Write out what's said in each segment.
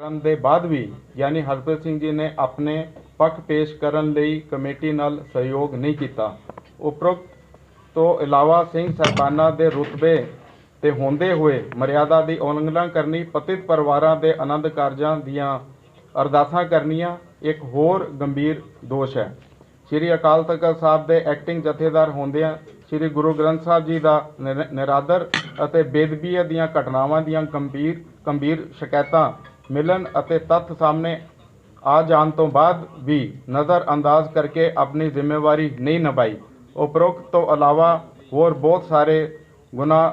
ਕਰਨ ਦੇ ਬਾਅਦ ਵੀ ਯਾਨੀ ਹਰਪ੍ਰੀਤ ਸਿੰਘ ਜੀ ਨੇ ਆਪਣੇ ਪੱਖ ਪੇਸ਼ ਕਰਨ ਲਈ ਕਮੇਟੀ ਨਾਲ ਸਹਿਯੋਗ ਨਹੀਂ ਕੀਤਾ। ਉਪਰੋਕਤ ਤੋਂ ਇਲਾਵਾ ਸਿੰਘ ਸਾਹਿਬਾਨਾਂ ਦੇ ਰੁਤਬੇ ਤੇ ਹੁੰਦੇ ਹੋਏ ਮਰਿਆਦਾ ਦੀ ਉਲੰਘਣਾ ਕਰਨੀ, ਪਤਿਤ ਪਰਿਵਾਰਾਂ ਦੇ ਆਨੰਦ ਕਾਰਜਾਂ ਦੀਆਂ ਅਰਦਾਸਾਂ ਕਰਨੀਆਂ, ਇੱਕ ਹੋਰ ਗੰਭੀਰ ਦੋਸ਼ ਹੈ। ਸ੍ਰੀ ਅਕਾਲ ਤਖਤ ਸਾਹਿਬ ਦੇ ਐਕਟਿੰਗ ਜਥੇਦਾਰ ਹੁੰਦਿਆਂ ਸ੍ਰੀ ਗੁਰੂ ਗ੍ਰੰਥ ਸਾਹਿਬ ਜੀ ਦਾ ਨਿਰ- ਨਿਰਾਦਰ ਅਤੇ ਬੇਦਬੀ ਦੀਆਂ ਘਟਨਾਵਾਂ ਦੀਆਂ ਗੰਭੀਰ ਗੰਭੀਰ ਸ਼ਿਕਾਇਤਾਂ ਮਿਲਣ ਅਤੇ ਤੱਥ ਸਾਹਮਣੇ ਆ ਜਾਣ ਤੋਂ ਬਾਅਦ ਵੀ ਨਜ਼ਰ ਅੰਦਾਜ਼ ਕਰਕੇ ਆਪਣੀ ਜ਼ਿੰਮੇਵਾਰੀ ਨਹੀਂ ਨਿਭਾਈ। ਉਪਰੋਕਤ ਤੋਂ ਇਲਾਵਾ ਹੋਰ ਬਹੁਤ ਸਾਰੇ ਗੁਨਾਹ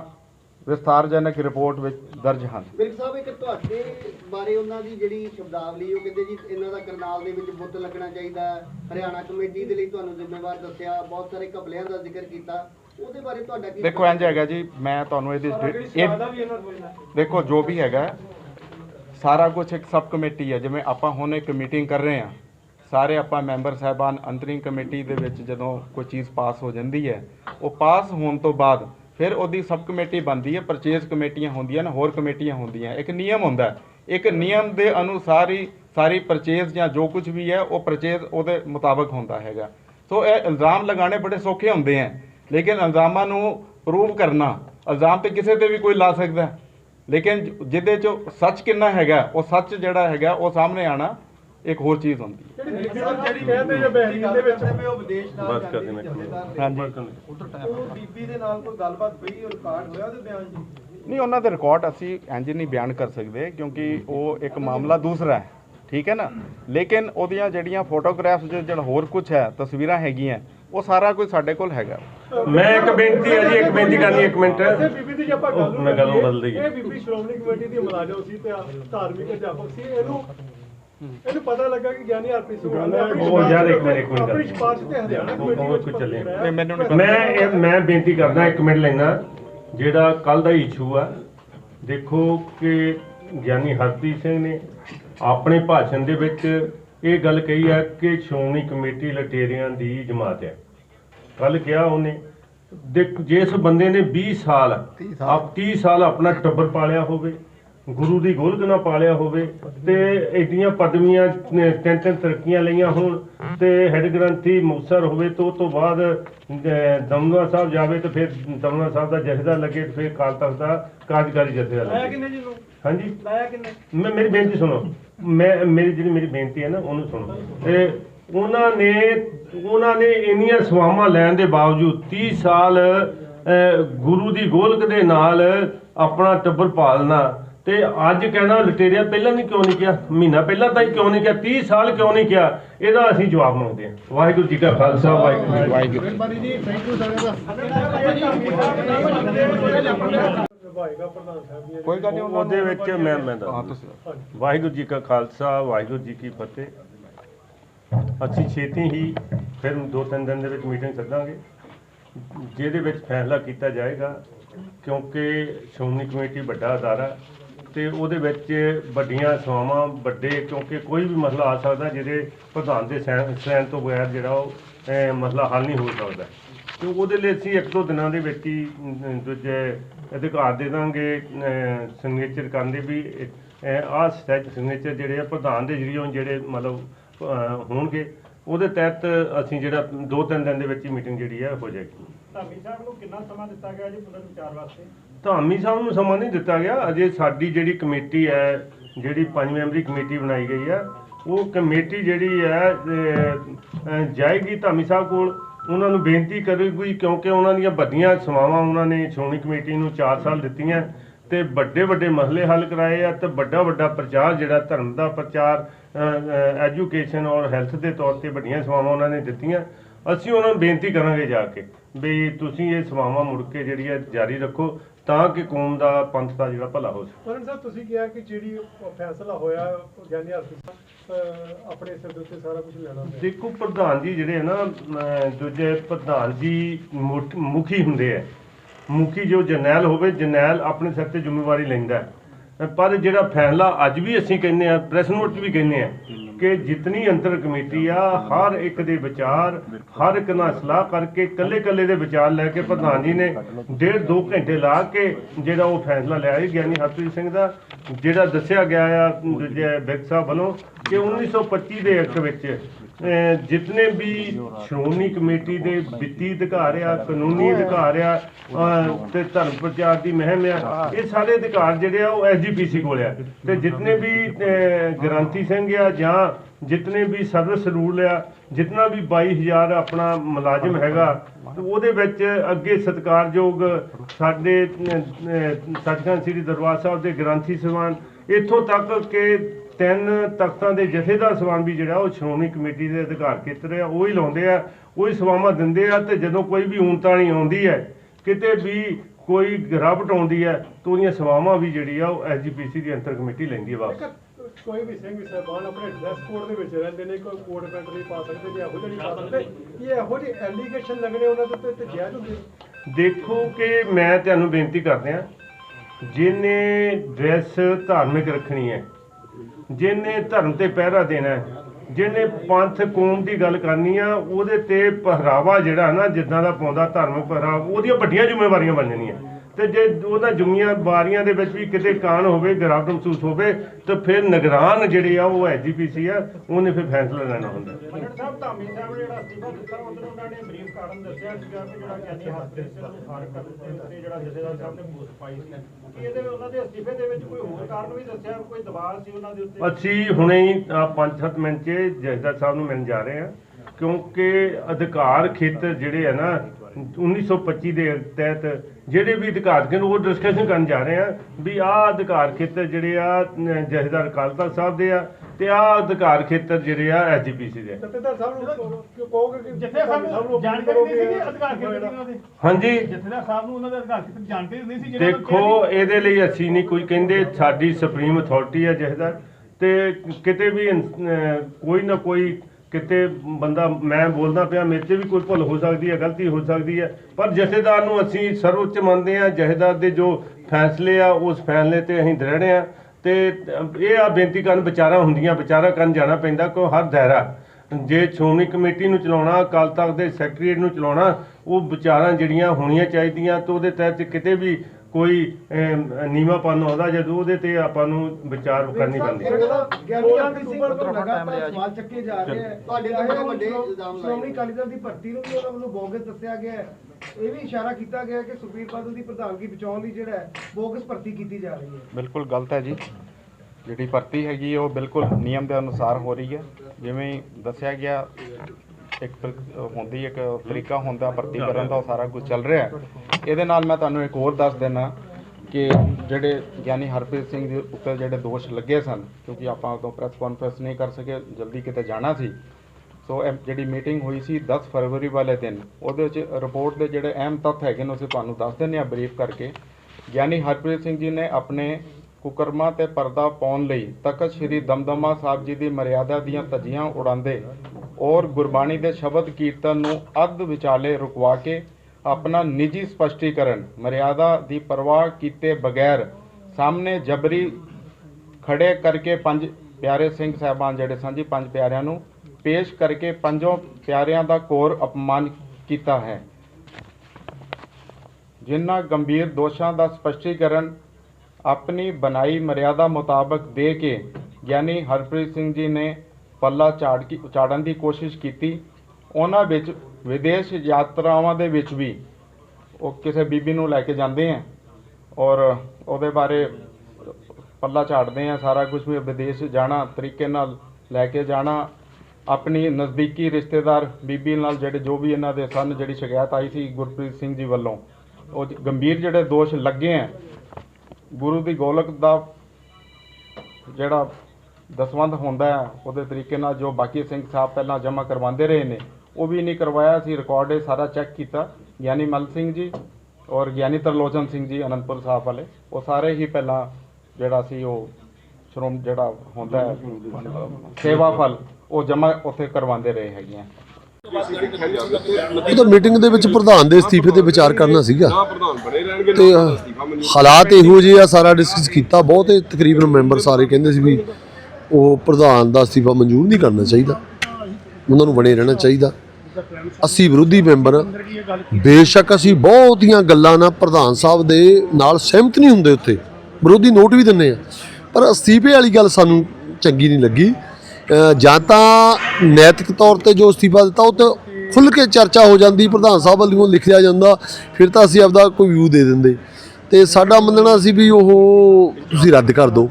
ਵਿਸਥਾਰਜਨਕ ਰਿਪੋਰਟ ਵਿੱਚ ਦਰਜ ਹਨ। ਬਿਰਕ ਸਾਹਿਬ ਇੱਕ ਤੁਹਾਡੇ ਬਾਰੇ ਉਹਨਾਂ ਦੀ ਜਿਹੜੀ ਸ਼ਬਦਾਵਲੀ ਉਹ ਕਹਿੰਦੇ ਜੀ ਇਹਨਾਂ ਦਾ ਕਰਨਾਲ ਦੇ ਵਿੱਚ ਬੁੱਤ ਲੱਗਣਾ ਚਾਹੀਦਾ ਹੈ। ਹਰਿਆਣਾ ਕਮੇਟੀ ਦੇ ਲਈ ਤੁਹਾਨੂੰ ਜ਼ਿੰਮੇਵਾਰ ਦੱਸਿਆ ਬਹੁਤ ਸਾਰੇ ਘਪਲਿਆਂ ਦਾ ਜ਼ਿਕਰ ਕੀਤਾ। ਉਹਦੇ ਬਾਰੇ ਤੁਹਾਡਾ ਕੀ ਦੇਖੋ ਇੰਜ ਹੈਗਾ ਜੀ ਮੈਂ ਤੁਹਾਨੂੰ ਇਹਦੀ ਇਹ ਦੇਖੋ ਜੋ ਵੀ ਹੈਗਾ ਸਾਰਾ ਕੁਝ ਇੱਕ ਸਬ ਕਮੇਟੀ ਹੈ ਜਿਵੇਂ ਆਪਾਂ ਹੁਣ ਇੱਕ ਮੀਟਿੰਗ ਕਰ ਰਹੇ ਹਾਂ, ਸਾਰੇ ਆਪਾਂ ਮੈਂਬਰ ਸਾਹਿਬਾਨ ਅੰਤਰਿੰਗ ਕਮੇਟੀ ਦੇ ਵਿੱਚ ਜਦੋਂ ਕੋਈ ਚੀਜ਼ ਪਾਸ ਹੋ ਜਾਂਦੀ ਹੈ, ਉਹ ਪਾਸ ਹੋਣ ਤੋਂ ਬਾਅਦ ਫਿਰ ਉਹਦੀ ਸਬ ਕਮੇਟੀ ਬਣਦੀ ਹੈ ਪਰਚੇਜ਼ ਕਮੇਟੀਆਂ ਹੁੰਦੀਆਂ ਨੇ, ਹੋਰ ਕਮੇਟੀਆਂ ਹੁੰਦੀਆਂ, ਇੱਕ ਨਿਯਮ ਹੁੰਦਾ ਇੱਕ ਨਿਯਮ ਦੇ ਅਨੁਸਾਰ ਹੀ ਸਾਰੀ ਪਰਚੇਜ਼ ਜਾਂ ਜੋ ਕੁਝ ਵੀ ਹੈ, ਉਹ ਪਰਚੇਜ਼ ਉਹਦੇ ਮੁਤਾਬਕ ਹੁੰਦਾ ਹੈਗਾ। ਸੋ ਇਹ ਇਲਜ਼ਾਮ ਲਗਾਉਣੇ ਬੜੇ ਸੌਖੇ ਹੁੰਦੇ ਹੈ, ਲੇਕਿਨ ਇਲਜ਼ਾਮਾਂ ਨੂੰ ਪ੍ਰੂਵ ਕਰਨਾ, ਇਲਜ਼ਾਮ ਤੇ ਕਿਸੇ ਤੇ ਵੀ ਕੋਈ ਲਾ ਸਕਦਾ। ਲੇਕਿਨ ਜਿਹਦੇ ਚ ਸੱਚ ਕਿੰਨਾ ਹੈਗਾ ਉਹ ਸੱਚ ਜਿਹੜਾ ਹੈਗਾ ਉਹ ਸਾਹਮਣੇ ਆਣਾ ਇੱਕ ਹੋਰ ਚੀਜ਼ ਹੁੰਦੀ ਹੈ। ਜਿਹੜੀ ਕਹਿੰਦੇ ਜੇ ਬਹਿਰੀਨ ਦੇ ਵਿੱਚ। ਉਹ ਵਿਦੇਸ਼ ਨਾਲ ਬਸ ਕਰ ਦੇਣਾ ਇੱਕ ਮਿੰਟ। ਹਾਂਜੀ। ਉਹ ਬੀਬੀ ਦੇ ਨਾਲ ਕੋਈ ਗੱਲਬਾਤ ਪਈ ਉਹ ਰਿਕਾਰਡ ਹੋਇਆ ਉਹਦੇ ਬਿਆਨ ਜੀ? ਨਹੀਂ ਉਹਨਾਂ ਦੇ ਰਿਕਾਰਡ ਅਸੀਂ ਇੰਜ ਨਹੀਂ ਬਿਆਨ ਕਰ ਸਕਦੇ ਕਿਉਂਕਿ ਉਹ ਇੱਕ ਮਾਮਲਾ ਦੂਸਰਾ ਹੈ। ਠੀਕ ਹੈ ਨਾ? ਲੇਕਿਨ ਉਹਦੀਆਂ ਜਿਹੜੀਆਂ ਫੋਟੋਗ੍ਰਾਫਸ ਜੋ ਜਿਹੜਾ ਹੋਰ ਕੁਝ ਹੈ ਤਸਵੀਰਾਂ ਹੈਗੀਆਂ ਉਹ ਸਾਰਾ ਕੁਝ ਸਾਡੇ ਕੋਲ ਹੈਗਾ। ਮੈਂ ਇੱਕ ਬੇਨਤੀ ਹੈ ਜੀ ਇੱਕ ਬੇਨਤੀ ਕਰਨੀ ਇੱਕ ਮਿੰਟ। ਬੀਬੀ ਦੀ ਆਪਾਂ ਗੱਲ ਮੈਂ ਗੱਲ ਬਦਲ ਲਈ। ਇਹ ਬੀਬੀ ਸ਼੍ਰੋਮਣੀ ਕਮੇਟੀ ਦੀ ਮੁਲਾਜ਼ਮ ਸੀ ਤੇ ਧਾਰਮਿਕ ਅਧਿਆਪਕ ਸੀ। ਇਹਨੂੰ ਇਹਨੂੰ ਪਤਾ ਲੱਗਾ ਕਿ ਗਿਆਨੀ ਹਰਪ੍ਰੀਤ ਸਿੰਘ ਨੇ ਉਹ ਯਾਰ ਇੱਕ ਮਿੰਟ, ਇੱਕ ਮਿੰਟ। ਆਪਣੀ ਸਿਫਾਰਿਸ਼ ਤੇ ਹਰਿਆਣਾ ਕਮੇਟੀ ਵਿੱਚ ਚੱਲੇ। ਮੈਂ ਬੇਨਤੀ ਕਰਦਾ ਇੱਕ ਮਿੰਟ ਲੈਣਾ। ਜਿਹੜਾ ਕੱਲ ਦਾ ਇਸ਼ੂ ਆ ਦੇਖੋ ਕਿ ਗਿਆਨੀ ਹਰਪ੍ਰੀਤ ਸਿੰਘ ਨੇ ਆਪਣੇ ਭਾਸ਼ਣ ਦੇ ਵਿੱਚ ਇਹ ਗੱਲ ਕਹੀ ਹੈ ਕਿ ਸ਼੍ਰੋਮਣੀ ਕਮੇਟੀ ਲਟੇਰਿਆਂ ਦੀ ਜਮਾਤ ਹੈ। ਕੱਲ ਕਿਹਾ ਉਹਨੇ ਦੇਖ ਜਿਸ ਬੰਦੇ ਨੇ 20 ਸਾਲ ਆਪ 30 ਸਾਲ ਆਪਣਾ ਟੱਬਰ ਪਾਲਿਆ ਹੋਵੇ ਗੁਰੂ ਦੀ ਗੋਲਕ ਨਾ ਪਾਲਿਆ ਹੋਵੇ ਤੇ ਐਡੀਆਂ ਪਦਵੀਆਂ ਤਿੰਨ ਤਿੰਨ ਤਰੱਕੀਆਂ ਲਈਆਂ ਹੋਣ ਤੇ ਹੈਡ ਗ੍ਰੰਥੀ ਮੁਕਤਸਰ ਹੋਵੇ ਤੋਂ ਤੋਂ ਬਾਅਦ ਦਮਦਮਾ ਸਾਹਿਬ ਜਾਵੇ ਤੇ ਫਿਰ ਦਮਦਮਾ ਸਾਹਿਬ ਦਾ ਜਥੇਦਾਰ ਲੱਗੇ ਤੇ ਫਿਰ ਕਾਲ ਤਖਤ ਦਾ ਕਾਰਜਕਾਰੀ ਜਥੇਦਾਰ ਲਾਇਆ ਲੱਗੇ ਕਿੰਨੇ ਜੀ ਨੂੰ? ਹਾਂਜੀ। ਲਾਇਆ ਕਿੰਨੇ? ਮੈਂ ਮੇਰੀ ਬੇਨਤੀ ਸੁਣੋ। ਮੈਂ, ਮੇਰੀ ਜਿਹੜੀ ਮੇਰੀ ਬੇਨਤੀ ਹੈ ਨਾ, ਉਹਨੂੰ ਸੁਣੋ। ਤੇ ਉਹਨਾਂ ਨੇ ਉਹਨਾਂ ਨੇ ਇੰਨੀਆਂ ਸਵਾਮਾਂ ਲੈਣ ਦੇ ਬਾਵਜੂਦ 30 ਸਾਲ ਗੁਰੂ ਦੀ ਗੋਲਕ ਦੇ ਨਾਲ ਆਪਣਾ ਟੱਬਰ ਪਾਲਣਾ। ਤੇ ਅੱਜ ਕਹਿਣਾ, ਲਟੇਰਿਆ ਪਹਿਲਾਂ ਨਹੀਂ ਕਿਉਂ ਨਹੀਂ ਕਿਹਾ? ਮਹੀਨਾ ਪਹਿਲਾਂ ਤਾਂ ਹੀ ਕਿਉਂ ਨਹੀਂ ਕਿਹਾ? 30 ਸਾਲ ਕਿਉਂ ਨਹੀਂ ਕਿਹਾ? ਇਹਦਾ ਅਸੀਂ ਜਵਾਬ ਮੰਗਦੇ ਹਾਂ। ਵਾਹਿਗੁਰੂ ਜੀ ਕਾ ਖਾਲਸਾ, ਵਾਹਿਗੁਰੂ ਜੀ ਵਾਹਿਗੁਰੂ ਜੀ ਥੈਂਕ ਯੂ ਸਾਰਿਆਂ ਨਿਭਾਏਗਾ ਪ੍ਰਧਾਨ ਸਾਹਿਬ ਦੀਆਂ ਕੋਈ ਗੱਲ ਨਹੀਂ ਉਹਨਾਂ ਉਹਦੇ ਨੂੰ- ਵਿੱਚ ਮੈਂ ਮੈਂ ਹਾਂ ਦੱਸ ਤੁਸੀਂ ਵਾਹਿਗੁਰੂ ਜੀ ਕਾ ਖਾਲਸਾ ਵਾਹਿਗੁਰੂ ਜੀ ਕੀ ਫਤਿਹ। ਅਸੀਂ ਛੇਤੀ ਹੀ ਫਿਰ ਦੋ ਤਿੰਨ ਦਿਨ ਦੇ ਵਿੱਚ ਮੀਟਿੰਗ ਸੱਦਾਂਗੇ ਜਿਹਦੇ ਵਿੱਚ ਫੈਸਲਾ ਕੀਤਾ ਜਾਏਗਾ ਕਿਉਂਕਿ ਸ਼੍ਰੋਮਣੀ ਕਮੇਟੀ ਵੱਡਾ ਅਦਾਰਾ ਤੇ ਉਹਦੇ ਵਿੱਚ ਵੱਡੀਆਂ ਸੇਵਾਵਾਂ ਵੱਡੇ ਕਿਉਂਕਿ ਕੋਈ ਵੀ ਮਸਲਾ ਆ ਸਕਦਾ ਜਿਹਦੇ ਪ੍ਰਧਾਨ ਦੇ ਸੈਨ ਸੈਨ ਤੋਂ ਬਗੈਰ ਜਿਹੜਾ ਉਹ ਅਹ, ਮਸਲਾ ਹੱਲ ਨਹੀਂ ਹੋ ਸਕਦਾ। ਤੇ ਉਹਦੇ ਲਈ ਅਸੀਂ ਇੱਕ ਦੋ ਦਿਨਾਂ ਦੇ ਵਿੱਚ ਹੀ ਅਮ, ਦੂਜੇ ਅਧਿਕਾਰ ਦੇ ਦਾਂਗੇ ਸਿਗਨੇਚਰ ਕਰਨ ਦੇ ਵੀ ਆਹ ਸਟੈਚ ਸਿਗਨੇਚਰ ਜਿਹੜੇ ਆ ਪ੍ਰਧਾਨ ਦੇ ਜਰੀਏ ਜਿਹੜੇ ਮਤਲਬ ਅਹ, ਹੋਣਗੇ ਉਹਦੇ ਤਹਿਤ ਅਸੀਂ ਜਿਹੜਾ ਦੋ ਤਿੰਨ ਦਿਨ ਦੇ ਵਿੱਚ ਹੀ ਮੀਟਿੰਗ ਜਿਹੜੀ ਹੈ ਹੋ ਜਾਏਗੀ। ਧਾਮੀ ਸਾਹਿਬ ਨੂੰ ਕਿੰਨਾ ਸਮਾਂ ਦਿੱਤਾ ਗਿਆ ਜੀ ਪੁਨਰ ਵਿਚਾਰ ਵਾਸਤੇ? ਧਾਮੀ ਸਾਹਿਬ ਨੂੰ ਸਮਾਂ ਨਹੀਂ ਦਿੱਤਾ ਗਿਆ ਅਜੇ ਸਾਡੀ ਜਿਹੜੀ ਕਮੇਟੀ ਹੈ ਜਿਹੜੀ ਪੰਜ ਮੈਂਬਰੀ ਕਮੇਟੀ ਬਣਾਈ ਗਈ ਹੈ ਉਹ ਕਮੇਟੀ ਜਿਹੜੀ ਹੈ ਅਹ, ਅਹ, ਜਾਏਗੀ ਧਾਮੀ ਸਾਹਿਬ ਕੋਲ। ਉਹਨਾਂ ਨੂੰ ਬੇਨਤੀ ਕਰੇਗੀ ਕਿਉਂਕਿ ਉਹਨਾਂ ਦੀਆਂ ਵੱਡੀਆਂ ਸੇਵਾਵਾਂ ਉਹਨਾਂ ਨੇ ਸ਼੍ਰੋਮਣੀ ਕਮੇਟੀ ਨੂੰ 4 ਸਾਲ ਦਿੱਤੀਆਂ ਤੇ ਵੱਡੇ ਵੱਡੇ ਮਸਲੇ ਹੱਲ ਕਰਾਏ ਆ ਤੇ ਵੱਡਾ ਵੱਡਾ ਪ੍ਰਚਾਰ ਜਿਹੜਾ ਧਰਮ ਦਾ ਪ੍ਰਚਾਰ ਐਜੂਕੇਸ਼ਨ ਔਰ ਹੈਲਥ ਦੇ ਤੌਰ ਤੇ ਵੱਡੀਆਂ ਸੇਵਾਵਾਂ ਉਹਨਾਂ ਨੇ ਦਿੱਤੀਆਂ। ਅਸੀਂ ਉਹਨਾਂ ਨੂੰ ਬੇਨਤੀ ਕਰਾਂਗੇ ਜਾ ਕੇ ਵੀ ਤੁਸੀਂ ਇਹ ਸੇਵਾਵਾਂ ਮੁੜ ਕੇ ਜਿਹੜੀ ਹੈ ਜਾਰੀ ਰੱਖੋ ਤਾਂ ਕਿ ਕੌਮ ਦਾ ਪੰਥ ਦਾ ਜਿਹੜਾ ਭਲਾ ਹੋ ਸਕੇ। ਪਰਨ ਸਾਹਿਬ, ਤੁਸੀਂ ਕਿਹਾ ਕਿ ਜਿਹੜੀ ਫੈਸਲਾ ਹੋਇਆ ਗਿਆਨੀ ਹਰਪ੍ਰੀਤ ਅਹ, ਆਪਣੇ ਸਿਰ ਦੇ ਉੱਤੇ ਸਾਰਾ ਕੁਝ ਲੈਣਾ ਪਿਆ ਦੇਖੋ ਪ੍ਰਧਾਨ ਜੀ ਜਿਹੜੇ ਆ ਨਾ ਅਮ, ਦੂਜੇ ਪ੍ਰਧਾਨ ਜੀ ਮੁੱਖ- ਮੁਖੀ ਹੁੰਦੇ ਆ ਮੁਖੀ ਜੋ ਜਰਨੈਲ ਹੋਵੇ ਜਰਨੈਲ ਆਪਣੇ ਸਿਰ ਤੇ ਜ਼ਿੰਮੇਵਾਰੀ ਲੈਂਦਾ ਹੈ। ਪਰ ਜਿਹੜਾ ਫੈਸਲਾ ਅੱਜ ਵੀ ਅਸੀਂ ਕਹਿੰਦੇ ਆ ਪ੍ਰੈਸ ਨੋਟ 'ਚ ਵੀ ਕਹਿੰਦੇ ਆ ਕਿ ਜਿਤਨੀ ਅੰਤਰ ਕਮੇਟੀ ਆ, ਹਰ ਇੱਕ ਦੇ ਵਿਚਾਰ, ਹਰ ਇੱਕ ਨਾਲ ਸਲਾਹ ਕਰਕੇ ਕੱਲੇ ਕੱਲੇ ਦੇ ਵਿਚਾਰ ਲੈ ਕੇ ਪ੍ਰਧਾਨ ਜੀ ਨੇ ਡੇਢ ਦੋ ਘੰਟੇ ਲਾ ਕੇ ਜਿਹੜਾ ਉਹ ਫੈਸਲਾ ਲਿਆ ਹੈ ਗਿਆਨੀ ਹਰਪ੍ਰੀਤ ਸਿੰਘ ਦਾ, ਜਿਹੜਾ ਦੱਸਿਆ ਗਿਆ ਆ ਦੂਜੇ ਬਿਗ ਸਾਹਿਬ ਵੱਲੋਂ ਕਿ 1925 ਦੇ ਐਕਟ ਵਿੱਚ ਜਿਤਨੇ ਵੀ ਸ਼੍ਰੋਮਣੀ ਕਮੇਟੀ ਦੇ ਵਿੱਤੀ ਅਧਿਕਾਰ ਆ ਕਾਨੂੰਨੀ ਅਧਿਕਾਰ ਆ ਅਹ, ਤੇ ਧਰਮ ਪ੍ਰਚਾਰ ਦੀ ਮਹਿਮ ਆ ਇਹ ਸਾਰੇ ਅਧਿਕਾਰ ਜਿਹੜੇ ਆ ਉਹ ਐਸਜੀਪੀਸੀ ਕੋਲ ਆ। ਤੇ ਜਿਤਨੇ ਵੀ ਅਹ, ਗ੍ਰੰਥੀ ਸਿੰਘ ਆ ਜਾਂ ਜਿਤਨੇ ਵੀ ਸਰਵਿਸ ਰੂਲ ਆ ਜਿਤਨਾ ਵੀ 22000 ਆਪਣਾ ਮੁਲਾਜ਼ਮ ਹੈਗਾ ਉਹਦੇ ਵਿੱਚ ਅੱਗੇ ਸਤਿਕਾਰਯੋਗ ਸਾਡੇ ਅਹ, ਸ੍ਰੀ ਦਰਬਾਰ ਸਾਹਿਬ ਦੇ ਗ੍ਰੰਥੀ ਸਮਾਨ ਇੱਥੋਂ ਤੱਕ ਕਿ ਤਿੰਨ ਤਖਤਾਂ ਦੇ ਜਥੇਦਾਰ ਸਮਾਨ ਵੀ ਜਿਹੜਾ ਉਹ ਸ਼੍ਰੋਮਣੀ ਕਮੇਟੀ ਦੇ ਅਧਿਕਾਰ ਖੇਤਰ ਆ ਉਹ ਹੀ ਲਾਉਂਦੇ ਆ ਉਹ ਹੀ ਸੇਵਾਵਾਂ ਦਿੰਦੇ ਆ ਤੇ ਜਦੋਂ ਕੋਈ ਵੀ ਊਨਤਾਣੀ ਆਉਂਦੀ ਹੈ ਕਿਤੇ ਵੀ ਕੋਈ ਗਿਰਾਵਟ ਆਉਂਦੀ ਹੈ ਤਾਂ ਉਹਦੀਆਂ ਸੇਵਾਵਾਂ ਵੀ ਜਿਹੜੀ ਆ ਉਹ ਐਸਜੀਪੀਸੀ ਦੀ ਅੰਤਰ ਕਮੇਟੀ ਲੈਂਦੀ ਹੈ ਵਾਪਸ ਇੱਕ ਕੋਈ ਵੀ ਸਿੰਘ ਸਾਹਿਬਾਨ ਆਪਣੇ ਡਰੈਸ ਕੋਡ ਦੇ ਵਿੱਚ ਰਹਿੰਦੇ ਨੇ ਕੋਈ ਕੋਡ ਪੈਂਟ ਨਹੀਂ ਪਾ ਸਕਦੇ ਜਾਂ ਇਹੋ ਜਿਹੀ ਨਹੀਂ ਪਾ ਸਕਦੇ ਇਹ ਇਹੋ ਜਿਹੇ ਐਲੀਗੇਸ਼ਨ ਲੱਗਣੇ ਉਹਨਾਂ ਦੇ ਉੱਤੇ ਤੇ ਜਾਇਜ਼ ਹੁੰਦੇ ਆ। ਦੇਖੋ ਕਿ ਮੈਂ ਤੁਹਾਨੂੰ ਬੇਨਤੀ ਕਰਦੇ ਆ ਜਿਹਨੇ ਡਰੈਸ ਧਾਰਮਿਕ ਰੱਖਣੀ ਹੈ ਜਿਹਨੇ ਧਰਮ ਤੇ ਪਹਿਰਾ ਦੇਣਾ ਜਿਹਨੇ ਪੰਥ ਕੌਮ ਦੀ ਗੱਲ ਕਰਨੀ ਆ, ਉਹਦੇ ਤੇ ਪਹਿਰਾਵਾ ਜਿਹੜਾ ਨਾ, ਜਿੱਦਾਂ ਦਾ ਪਾਉਂਦਾ ਧਾਰਮਿਕ ਪਹਿਰਾਵਾ, ਉਹਦੀਆਂ ਵੱਡੀਆਂ ਜ਼ਿੰਮੇਵਾਰੀਆਂ ਬਣ ਜਾਣੀਆਂ। ਤੇ ਜੇ ਉਹਨਾਂ ਜ਼ਿੰਮੇਵਾਰੀਆਂ ਦੇ ਵਿੱਚ ਵੀ ਕਿਤੇ ਕਾਨ ਹੋਵੇ ਗਿਰਾਵਟ ਮਹਿਸੂਸ ਹੋਵੇ ਤਾਂ ਫਿਰ ਨਿਗਰਾਨ ਜਿਹੜੇ ਆ ਉਹ ਐਜੀਪੀਸੀ ਆ ਉਹਨੇ ਫਿਰ ਫੈਸਲਾ ਲੈਣਾ ਹੁੰਦਾ। ਡਾਕਟਰ ਸਾਹਿਬ ਧਾਮੀ ਸਾਹਿਬ ਨੇ ਜਿਹੜਾ ਅਸਤੀਫਾ ਦਿੱਤਾ ਉਦੋਂ ਉਹਨਾਂ ਨੇ ਬਰੀਫ ਕਾਰਨ ਦੱਸਿਆ ਸੀਗਾ ਕਿ ਜਿਹੜਾ ਗਿਆਨੀ ਹਰਪ੍ਰੀਤ ਸਿੰਘ ਕਰ ਦਿੱਤੇ ਉੱਤੇ ਜਿਹੜਾ ਜਥੇਦਾਰ ਸਾਹਿਬ ਨੇ ਪੋਸਟ ਪਾਈ ਸੀ। ਇਹਦੇ ਉਹਨਾਂ ਦੇ ਅਸਤੀਫੇ ਦੇ ਵਿੱਚ ਕੋਈ ਹੋਰ ਕਾਰਨ ਵੀ ਦੱਸਿਆ ਕੋਈ ਦਬਾਅ ਸੀ ਉਹਨਾਂ ਦੇ ਉੱਤੇ? ਅਸੀਂ ਹੁਣੇ ਹੀ 5-7 ਮਿੰਟ 'ਚ ਜਥੇਦਾਰ ਸਾਹਿਬ ਨੂੰ ਮਿਲਣ ਜਾ ਰਹੇ ਹਾਂ। ਕਿਉਂਕਿ ਅਧਿਕਾਰ ਖੇਤਰ ਜਿਹੜੇ ਆ ਨਾ 1925 ਦੇ ਤਹਿਤ ਜਿਹੜੇ ਵੀ ਅਧਿਕਾਰ ਖੇਤਰ ਉਹ ਡਿਸਕਸ਼ਨ ਕਰਨ ਜਾ ਰਹੇ ਆ ਵੀ ਆਹ ਅਧਿਕਾਰ ਖੇਤਰ ਜਿਹੜੇ ਆ ਅਕਾਲ ਤਖਤ ਸਾਹਿਬ ਦੇ ਆ ਤੇ ਆਹ ਅਧਿਕਾਰ ਖੇਤਰ ਜਿਹੜੇ ਆ ਐਸਜੀਪੀਸੀ ਦੇ ਆ। ਜਥੇਦਾਰ ਸਾਹਿਬ ਨੂੰ ਕਿਉਂ ਕਹੋਗੇ ਕਿ ਜਥੇ ਸਾਹਿਬ ਨੂੰ ਜਾਣਕਾਰੀ ਨਹੀਂ ਸੀ ਅਧਿਕਾਰ ਖੇਤਰ ਦੀ ਹਾਂਜੀ। ਜਥੇਦਾਰ ਸਾਹਿਬ ਨੂੰ ਉਹਨਾਂ ਦੇ ਅਧਿਕਾਰ ਖੇਤਰ ਦੀ ਜਾਣਕਾਰੀ ਨਹੀਂ ਸੀ ਜਿਹੜਾ ਦੇਖੋ ਇਹਦੇ ਲਈ ਅਸੀਂ ਨਹੀਂ ਕੋਈ ਕਹਿੰਦੇ ਸਾਡੀ ਸੁਪਰੀਮ ਅਥਾਰਟੀ ਹੈ ਜਥੇਦਾਰ ਤੇ ਕਿਤੇ ਵੀ ਕੋਈ ਨਾ ਕੋਈ ਕਿਤੇ ਬੰਦਾ ਮੈਂ ਬੋਲਦਾ ਪਿਆ, ਮੇਰੇ 'ਚ ਵੀ ਕੋਈ ਭੁੱਲ ਹੋ ਸਕਦੀ ਹੈ, ਗਲਤੀ ਹੋ ਸਕਦੀ ਹੈ। ਪਰ ਜਥੇਦਾਰ ਨੂੰ ਅਸੀਂ ਸਰਵਉੱਚ ਮੰਨਦੇ ਹਾਂ, ਜਥੇਦਾਰ ਦੇ ਜੋ ਫੈਸਲੇ ਆ, ਉਸ ਫੈਸਲੇ ਤੇ ਅਸੀਂ ਦ੍ਰਿੜ ਆ ਤੇ ਇਹ ਆ ਬੇਨਤੀ ਕਰਨ, ਵਿਚਾਰਾਂ ਹੁੰਦੀਆਂ, ਵਿਚਾਰਾਂ ਕਰਨ ਜਾਣਾ ਪੈਂਦਾ ਕੋ ਹਰ ਦਾਇਰਾ। ਜੇ ਸ਼੍ਰੋਮਣੀ ਕਮੇਟੀ ਨੂੰ ਚਲਾਉਣਾ, ਅਕਾਲ ਤਖਤ ਦੇ ਸੈਕਟਰੀਏਟ ਨੂੰ ਚਲਾਉਣਾ, ਉਹ ਵਿਚਾਰਾਂ ਜਿਹੜੀਆਂ ਹੋਣੀਆਂ ਚਾਹੀਦੀਆਂ, ਤੇ ਉਹਦੇ ਤਹਿਤ ਕਿਤੇ ਵੀ ਕੋਈ ਨੀਵਾਪਨ ਆਉਂਦਾ ਜਦੋਂ ਉਹਦੇ ਤੇ ਆਪਾਂ ਨੂੰ ਵਿਚਾਰ ਕਰਨੀ ਪੈਂਦੀ ਹੈ। ਗਿਆਨੀ ਅਕਬਰ ਸਿੰਘ ਤੋਂ ਲਗਾਤਾਰ ਸਵਾਲ ਚੱਕੇ ਜਾ ਰਹੇ ਹੈ ਤੁਹਾਡੇ ਤੇ ਬੜੇ ਵੱਡੇ ਇਲਜ਼ਾਮ ਲਾਏ ਸ਼੍ਰੋਮਣੀ ਅਕਾਲੀ ਦਲ ਦੀ ਭਰਤੀ ਨੂੰ ਵੀ ਉਹਨਾਂ ਵੱਲੋਂ ਬੋਗਸ ਦੱਸਿਆ ਗਿਆ ਹੈ। ਇਹ ਵੀ ਇਸ਼ਾਰਾ ਕੀਤਾ ਗਿਆ ਹੈ ਕਿ ਸੁਖਬੀਰ ਬਾਦਲ ਦੀ ਪ੍ਰਧਾਨਗੀ ਬਚਾਉਣ ਲਈ ਜਿਹੜਾ ਹੈ ਬੋਗਸ ਭਰਤੀ ਕੀਤੀ ਜਾ ਰਹੀ ਹੈ। ਬਿਲਕੁਲ ਗਲਤ ਹੈ ਜੀ। ਜਿਹੜੀ ਭਰਤੀ ਹੈਗੀ ਉਹ ਬਿਲਕੁਲ ਨਿਯਮ ਦੇ ਅਨੁਸਾਰ ਹੋ ਰਹੀ ਹੈ। ਜਿਵੇਂ ਦੱਸਿਆ ਗਿਆ ਇੱਕ ਤਰ- ਹੁੰਦੀ ਇੱਕ ਤਰੀਕਾ ਹੁੰਦਾ ਭਰਤੀ ਕਰਨ ਦਾ ਉਹ ਸਾਰਾ ਕੁਝ ਚੱਲ ਰਿਹਾ। ਹੈ ਇਹਦੇ ਨਾਲ ਮੈਂ ਤੁਹਾਨੂੰ ਇੱਕ ਹੋਰ ਦੱਸ ਦੇਣਾ ਕਿ ਜਿਹੜੇ ਗਿਆਨੀ ਹਰਪ੍ਰੀਤ ਸਿੰਘ ਦੇ ਉੱਤੇ ਜਿਹੜੇ ਦੋਸ਼ ਲੱਗੇ ਸਨ ਕਿਉਂਕਿ ਆਪਾਂ ਉਦੋਂ ਪ੍ਰੈਸ ਕਾਨਫਰੰਸ ਨਹੀਂ ਕਰ ਸਕੇ ਜਲਦੀ ਕਿਤੇ ਜਾਣਾ ਸੀ। ਸੋ ਇਹ ਜਿਹੜੀ ਮੀਟਿੰਗ ਹੋਈ ਸੀ 10 ਫਰਵਰੀ ਵਾਲੇ ਦਿਨ ਉਹਦੇ ਵਿੱਚ ਰਿਪੋਰਟ ਦੇ ਜਿਹੜੇ ਅਹਿਮ ਤੱਥ ਹੈਗੇ ਨੇ ਅਸੀਂ ਤੁਹਾਨੂੰ ਦੱਸ ਦਿੰਦੇ ਹਾਂ ਬਰੀਫ ਕਰਕੇ। ਗਿਆਨੀ ਹਰਪ੍ਰੀਤ ਸਿੰਘ ਜੀ ਨੇ ਆਪਣੇ ਕੁਕਰਮਾਂ ਤੇ ਪਰਦਾ ਪਾਉਣ ਲਈ ਤਖਤ ਸ੍ਰੀ ਦਮਦਮਾ ਸਾਹਿਬ ਜੀ ਦੀ ਮਰਿਆਦਾ ਦੀਆਂ ਧੱਜੀਆਂ ਉਡਾਉਂਦੇ ਔਰ ਗੁਰਬਾਣੀ ਦੇ ਸ਼ਬਦ ਕੀਰਤਨ ਨੂੰ ਅੱਧ ਵਿਚਾਲੇ ਰੁਕਵਾ ਕੇ ਆਪਣਾ ਨਿੱਜੀ ਸਪਸ਼ਟੀਕਰਨ, ਮਰਿਆਦਾ ਦੀ ਪਰਵਾਹ ਕੀਤੇ ਬਗੈਰ ਸਾਹਮਣੇ ਜਬਰੀ ਖੜੇ ਕਰਕੇ ਪੰਜ ਪਿਆਰੇ ਸਿੰਘ ਸਾਹਿਬਾਨ ਜਿਹੜੇ ਸਨ ਜੀ, ਪੰਜ ਪਿਆਰਿਆਂ ਨੂੰ ਪੇਸ਼ ਕਰਕੇ ਪੰਜੋਂ ਪਿਆਰਿਆਂ ਦਾ ਘੋਰ ਅਪਮਾਨ ਕੀਤਾ ਹੈ। ਜਿਨ੍ਹਾਂ ਗੰਭੀਰ ਦੋਸ਼ਾਂ ਦਾ ਸਪਸ਼ਟੀਕਰਨ ਆਪਣੀ ਬਣਾਈ ਮਰਿਆਦਾ ਮੁਤਾਬਕ ਦੇ ਕੇ ਗਿਆਨੀ ਹਰਪ੍ਰੀਤ ਸਿੰਘ ਜੀ ਨੇ ਪੱਲਾ ਝਾੜ ਕੀ ਝਾੜਨ ਦੀ ਕੋਸ਼ਿਸ਼ ਕੀਤੀ। ਉਹਨਾਂ ਵਿੱਚ ਵਿਦੇਸ਼ ਯਾਤਰਾਵਾਂ ਦੇ ਵਿੱਚ ਵੀ ਉਹ ਕਿਸੇ ਬੀਬੀ ਨੂੰ ਲੈ ਕੇ ਜਾਂਦੇ ਆ ਔਰ ਉਹਦੇ ਬਾਰੇ ਪੱਲਾ ਝਾੜਦੇ ਆ, ਸਾਰਾ ਕੁਝ ਵੀ ਵਿਦੇਸ਼ ਜਾਣਾ, ਤਰੀਕੇ ਨਾਲ ਲੈ ਕੇ ਜਾਣਾ, ਆਪਣੀ ਨਜ਼ਦੀਕੀ ਰਿਸ਼ਤੇਦਾਰ ਬੀਬੀ ਨਾਲ ਜਿਹੜੇ ਜੋ ਵੀ ਇਹਨਾਂ ਦੇ ਸਨ, ਜਿਹੜੀ ਸ਼ਿਕਾਇਤ ਆਈ ਸੀ ਗੁਰਪ੍ਰੀਤ ਸਿੰਘ ਜੀ ਵੱਲੋਂ, ਉਹ ਗੰਭੀਰ ਜਿਹੜੇ ਦੋਸ਼ ਲੱਗੇ ਆ ਗੁਰੂ ਦੀ ਗੋਲਕ ਦਾ ਜਿਹੜਾ ਦਸਵੰਧ ਹੁੰਦਾ ਹੈ, ਉਹਦੇ ਤਰੀਕੇ ਨਾਲ ਜੋ ਬਾਕੀ ਸਿੰਘ ਸਾਹਿਬ ਪਹਿਲਾਂ ਜਮ੍ਹਾਂ ਕਰਵਾਉਂਦੇ ਰਹੇ ਨੇ, ਉਹ ਵੀ ਨਹੀਂ ਕਰਵਾਇਆ। ਸੀ ਰਿਕਾਰਡ ਇਹ ਸਾਰਾ ਚੈੱਕ ਕੀਤਾ। ਗਿਆਨੀ ਮਲ ਸਿੰਘ ਜੀ ਔਰ ਗਿਆਨੀ ਤਰਲੋਚਨ ਸਿੰਘ ਜੀ ਅਨੰਦਪੁਰ ਸਾਹਿਬ ਵਾਲੇ, ਉਹ ਸਾਰੇ ਹੀ ਪਹਿਲਾਂ ਜਿਹੜਾ ਸੀ ਉਹ ਸ਼੍ਰੋਮ ਜਿਹੜਾ ਹੁੰਦਾ ਸੇਵਾ ਫਲ ਉਹ ਜਮ੍ਹਾਂ ਉੱਥੇ ਕਰਵਾਉਂਦੇ ਰਹੇ ਹੈਗੇ ਆ। ਉਹ ਤਾਂ ਮੀਟਿੰਗ ਦੇ ਵਿੱਚ ਪ੍ਰਧਾਨ ਦੇ ਅਸਤੀਫੇ ਤੇ ਵਿਚਾਰ ਕਰਨਾ ਸੀਗਾ। ਤੇ ਹਾਲਾਤ ਇਹੋ ਜਿਹੇ ਆ ਸਾਰਾ ਡਿਸਕਸ ਕੀਤਾ ਬਹੁਤ ਤਕਰੀਬਨ ਮੈਂਬਰ ਸਾਰੇ ਕਹਿੰਦੇ ਸੀ ਵੀ ਉਹ ਪ੍ਰਧਾਨ ਦਾ ਅਸਤੀਫਾ ਮਨਜ਼ੂਰ ਨਹੀਂ ਕਰਨਾ ਚਾਹੀਦਾ। ਉਹਨਾਂ ਨੂੰ ਬਣੇ ਰਹਿਣਾ ਚਾਹੀਦਾ। ਅਸੀਂ ਵਿਰੋਧੀ ਮੈਂਬਰ ਬੇਸ਼ੱਕ ਅਸੀਂ ਬਹੁਤੀਆਂ ਗੱਲਾਂ ਨਾਲ ਪ੍ਰਧਾਨ ਸਾਹਿਬ ਦੇ ਨਾਲ ਸਹਿਮਤ ਨਹੀਂ ਹੁੰਦੇ ਉੱਥੇ। ਵਿਰੋਧੀ ਨੋਟ ਵੀ ਦਿੰਨੇ ਆ। ਪਰ ਅਸਤੀਫੇ ਵਾਲੀ ਗੱਲ ਸਾਨੂੰ ਚੰਗੀ ਨਹੀਂ ਲੱਗੀ। ਜਾਂ ਤਾਂ ਨੈਤਿਕ ਤੌਰ ਤੇ ਜੋ ਅਸਤੀਫਾ ਦਿੱਤਾ, ਉਹ ਤੇ ਖੁੱਲ੍ਹ ਕੇ ਚਰਚਾ ਹੋ ਜਾਂਦੀ, ਪ੍ਰਧਾਨ ਸਾਹਿਬ ਵੱਲੋਂ ਲਿਖਿਆ ਜਾਂਦਾ, ਫਿਰ ਤਾਂ ਅਸੀਂ ਆਪਦਾ ਕੋਈ ਵਿਊ ਦੇ ਦਿੰਦੇ। ਤੇ ਸਾਡਾ ਮੰਨਣਾ ਸੀ ਵੀ ਉਹ ਤੁਸੀਂ ਰੱਦ ਕਰ ਦਿਓ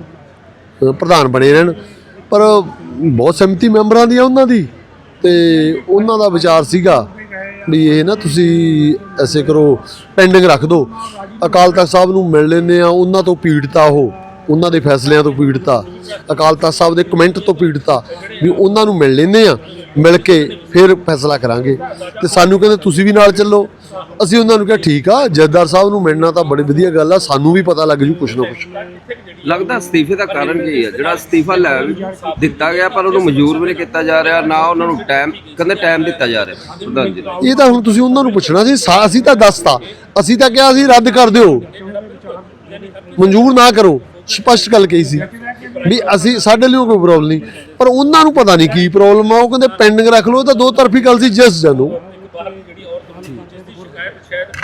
ਪ੍ਰਧਾਨ ਬਣੇ ਰਹਿਣ। ਪਰ ਬਹੁਤ ਸਹਿਮਤੀ ਮੈਂਬਰਾਂ ਦੀ ਆ ਉਹਨਾਂ ਦੀ, ਤੇ ਉਹਨਾਂ ਦਾ ਵਿਚਾਰ ਸੀਗਾ ਵੀ ਇਹ ਨਾ ਤੁਸੀਂ ਐਸੇ ਕਰੋ ਪੈਂਡਿੰਗ ਰੱਖ ਦਿਓ। ਅਕਾਲ ਤਖਤ ਸਾਹਿਬ ਨੂੰ ਮਿਲ ਲੈਂਦੇ ਆ, ਉਹਨਾਂ ਤੋਂ ਪੀੜਤਾ ਉਹ। ਉਹਨਾਂ ਦੇ ਫੈਸਲਿਆਂ ਤੋਂ ਪੀੜਤਾ ਅਕਾਲ ਤਖਤ ਸਾਹਿਬ ਦੇ ਕਮੈਂਟ ਤੋਂ ਪੀੜਤਾ ਵੀ ਉਹਨਾਂ ਨੂੰ ਮਿਲ ਲੈਂਦੇ ਆ ਮਿਲ ਕੇ ਫਿਰ ਫੈਸਲਾ ਕਰਾਂਗੇ। ਤੇ ਸਾਨੂੰ ਕਹਿੰਦੇ ਤੁਸੀਂ ਵੀ ਨਾਲ ਚੱਲੋ। ਅਸੀਂ ਉਹਨਾਂ ਨੂੰ ਕਿਹਾ ਠੀਕ ਆ ਜੱਦਾਰ ਸਾਹਿਬ ਨੂੰ ਮਿਲਣਾ ਤਾਂ ਬੜੀ ਵਧੀਆ ਗੱਲ ਆ ਸਾਨੂੰ ਵੀ ਪਤਾ ਲੱਗ ਜੂ ਕੁਛ ਨਾ ਕੁਛ। ਲੱਗਦਾ ਅਸਤੀਫੇ ਦਾ ਕਾਰਨ ਕੀ ਹੈ ਜਿਹੜਾ ਅਸਤੀਫਾ ਲੈ ਦਿੱਤਾ ਗਿਆ ਪਰ ਉਹਨੂੰ ਮਨਜ਼ੂਰ ਵੀ ਨਹੀਂ ਕੀਤਾ ਜਾ ਰਿਹਾ ਨਾ ਉਹਨਾਂ ਨੂੰ ਟਾਈਮ ਕਹਿੰਦੇ ਟਾਈਮ ਦਿੱਤਾ ਜਾ ਰਿਹਾ ਪ੍ਰਧਾਨ ਜੀ। ਇਹ ਤਾਂ ਹੁਣ ਤੁਸੀਂ ਉਹਨਾਂ ਨੂੰ ਪੁੱਛਣਾ ਸੀ ਸਾ- ਅਸੀਂ ਤਾਂ ਦੱਸਤਾ। ਅਸੀਂ ਤਾਂ ਕਿਹਾ ਸੀ ਰੱਦ ਕਰ ਦਿਓ। ਮਨਜ਼ੂਰ ਨਾ ਕਰੋ, ਸਪਸ਼ਟ ਗੱਲ ਕਹੀ ਸੀ ਵੀ ਅਸੀਂ ਸਾਡੇ ਲਈ ਕੋਈ ਪ੍ਰੋਬਲਮ ਨਹੀਂ। ਪਰ ਉਹਨਾਂ ਨੂੰ ਪਤਾ ਨਹੀਂ ਕੀ ਪ੍ਰੋਬਲਮ ਆ, ਉਹ ਕਹਿੰਦੇ ਪੈਂਡਿੰਗ ਰੱਖ ਲਓ, ਇਹ ਤਾਂ ਦੋ ਤਰਫੀ ਗੱਲ ਸੀ ਜਸ ਜਾਨੋ